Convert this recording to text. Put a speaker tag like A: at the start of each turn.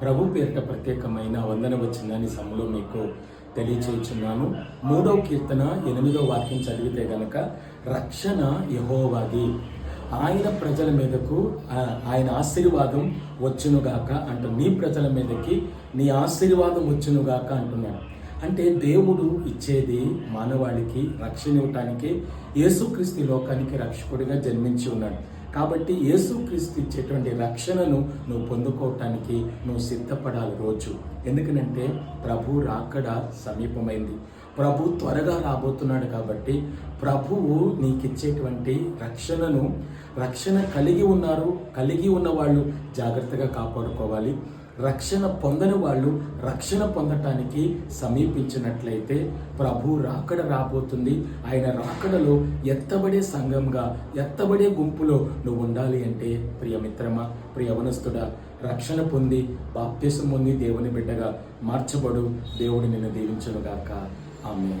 A: ప్రభు పేరిట ప్రత్యేకమైన వందన వచ్చిందని సమలో మీకు తెలియచేస్తున్నాను మూడవ కీర్తన ఎనిమిదో వాక్యం చదివితే గనక రక్షణ యహోవాది. ఆయన ప్రజల మీదకు ఆయన ఆశీర్వాదం వచ్చునుగాక అంటూ నీ ప్రజల మీదకి నీ ఆశీర్వాదం వచ్చునుగాక అంటున్నాడు. అంటే దేవుడు ఇచ్చేది మానవాళికి రక్షణ ఇవ్వటానికి యేసుక్రీస్తు లోకానికి రక్షకుడిగా జన్మించి ఉన్నాడు. కాబట్టి యేసుక్రీస్తు ఇచ్చేటువంటి రక్షణను నువ్వు పొందుకోవటానికి నువ్వు సిద్ధపడాలి రోజు. ఎందుకనంటే ప్రభు రాకడ సమీపమైంది. ప్రభు త్వరగా రాబోతున్నాడు కాబట్టి ప్రభువు నీకు ఇచ్చేటువంటి రక్షణను రక్షణ కలిగి ఉన్నారు కలిగి ఉన్న వాళ్ళు జాగ్రత్తగా కాపాడుకోవాలి. రక్షణ పొందని వాళ్ళు రక్షణ పొందటానికి సమీపించినట్లయితే ప్రభు రాకడ రాబోతుంది. ఆయన రాకడలో ఎత్తబడే సంఘంగా ఎత్తబడే గుంపులో నువ్వు ఉండాలి అంటే ప్రియమిత్రమా ప్రియవనస్తుడా రక్షణ పొంది బాప్త్యసం పొంది దేవుని బిడ్డగా మార్చబడు. దేవుడు నిన్ను దీవించనుగాక. ఆమె